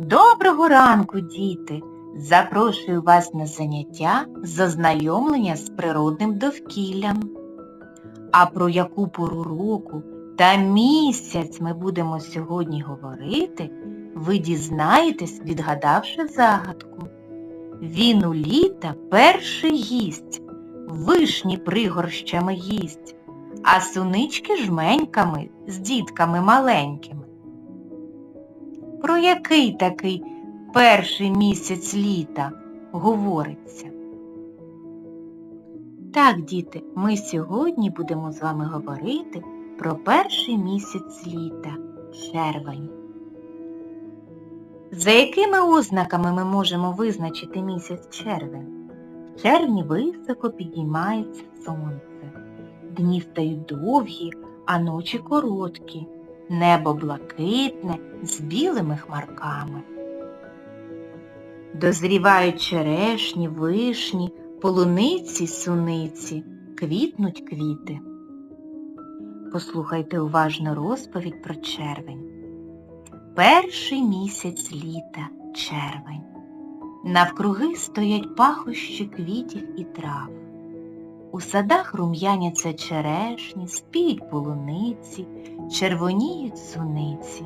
Доброго ранку, діти! Запрошую вас на заняття з ознайомлення з природним довкіллям. А про яку пору року та місяць ми будемо сьогодні говорити, ви дізнаєтесь, відгадавши загадку. Він у літа перший їсть, вишні пригорщами їсть, а сунички жменьками з дітками маленькими. Про який такий перший місяць літа говориться? Так, діти, ми сьогодні будемо з вами говорити про перший місяць літа червень. За якими ознаками ми можемо визначити місяць червень? В червні високо підіймається сонце. Дні стають довгі, а ночі короткі. Небо блакитне з білими хмарками. Дозрівають черешні, вишні, полуниці, суниці, квітнуть квіти. Послухайте уважно розповідь про червень. Перший місяць літа червень. Навкруги стоять пахощі квітів і трав. У садах рум'яняться черешні, спіють полуниці, червоніють суниці.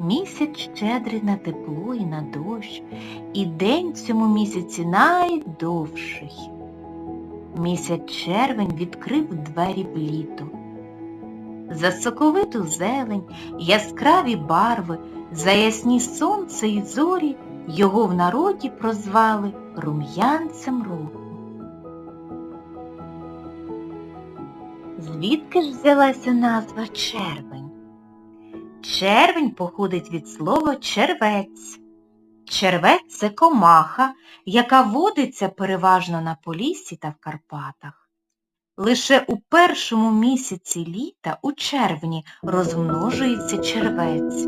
Місяць щедрий на тепло і на дощ, і день в цьому місяці найдовший. Місяць червень відкрив двері в літо. За соковиту зелень, яскраві барви, за ясні сонце і зорі його в народі прозвали рум'янцем року. Звідки ж взялася назва червень? Червень походить від слова червець. Червець це комаха, яка водиться переважно на Поліссі та в Карпатах. Лише у першому місяці літа, у червні, розмножується червець.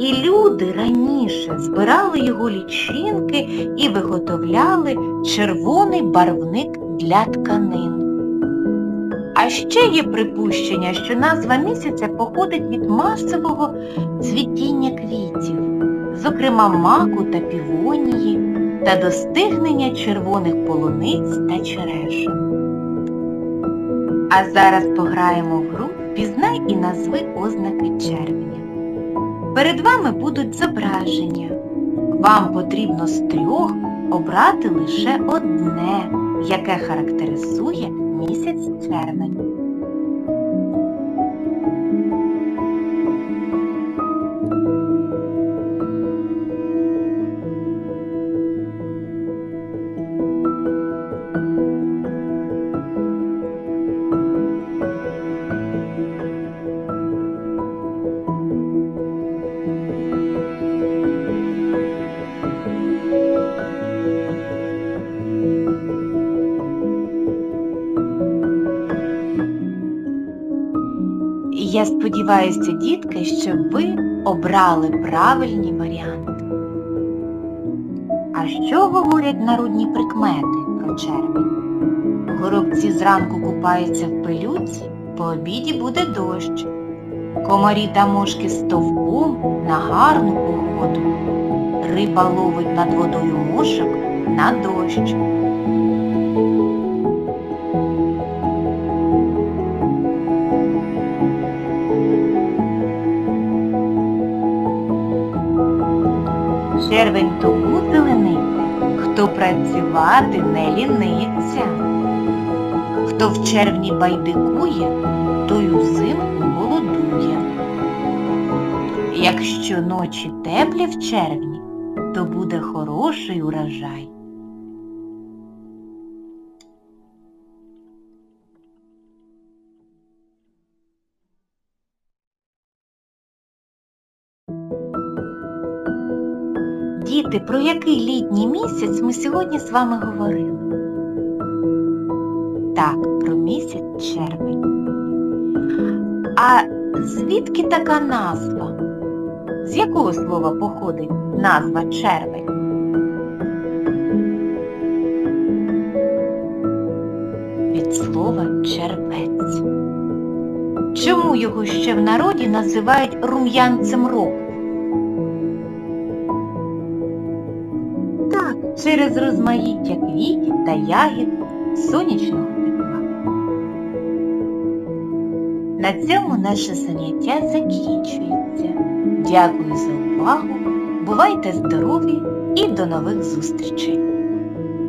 І люди раніше збирали його лічинки і виготовляли червоний барвник для тканин. А ще є припущення, що назва місяця походить від масового цвітіння квітів, зокрема маку та півонії, та достигнення червоних полуниць та черешин. А зараз пограємо в гру «Пізнай і назви ознаки червня». Перед вами будуть зображення. Вам потрібно з трьох обрати лише одне, яке характеризує місяць червень. Я сподіваюся, дітки, що ви обрали правильні варіанти. А що говорять народні прикмети про червень? Горобці зранку купаються в пилюці, по обіді буде дощ. Комарі та мошки стовпом на гарну погоду. Риба ловить над водою мошок на дощ. Червень тому зелениться, хто працювати не ліниться. Хто в червні байдикує, той узимку голодує. Якщо ночі теплі в червні, то буде хороший урожай. Діти, про який літній місяць ми сьогодні з вами говорили? Так, про місяць червень. А звідки така назва? З якого слова походить назва червень? Від слова червець. Чому його ще в народі називають рум'янцем року? Через розмаїття квітів та ягід сонячного тепла. На цьому наше заняття закінчується. Дякую за увагу, бувайте здорові і до нових зустрічей!